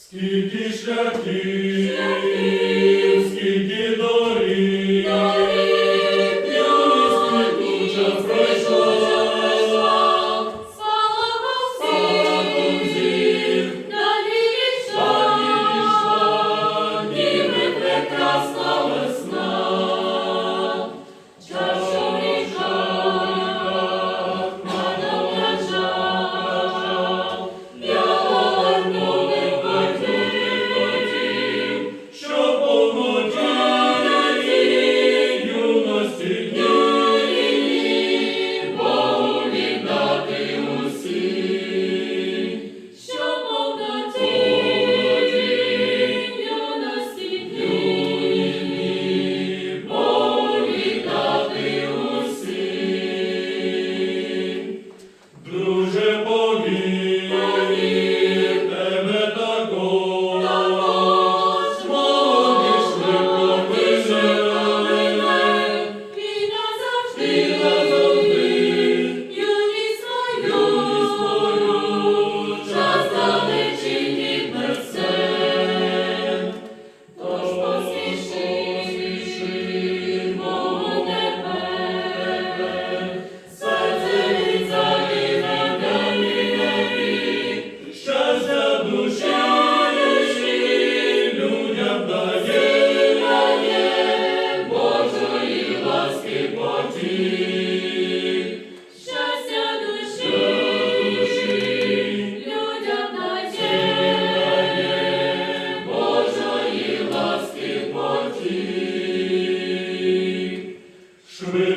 Скільки шляхів, скільки доріг, Should we